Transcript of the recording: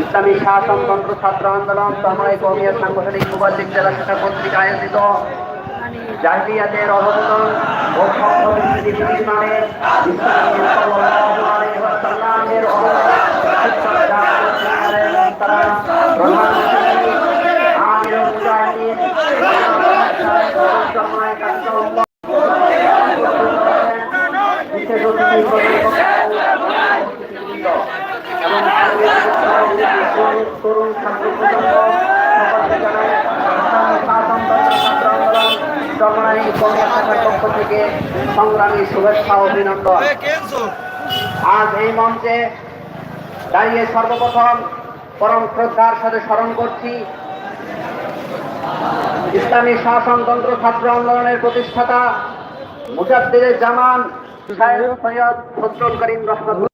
ইসলামী শাসনতন্ত্র ছাত্র আন্দোলন সময় কমিয়া সাংগঠনিক মুবাল্লিক জেলা শাখা কর্তৃক আয়োজিত জাহিয়াতের অবস্থান ও মানে এবং তরুণ ছাত্র থেকে সংগ্রামী শুভেচ্ছা আজ এই মঞ্চে দাঁড়িয়ে সর্বপ্রথম পরম শ্রদ্ধার সাথে স্মরণ করছি ইসলামী শাসনতন্ত্র ছাত্র আন্দোলনের প্রতিষ্ঠাতা মুজাদ্দিদের জামান সৈয়দ ফজলুল করিম রহমতুল্লাহ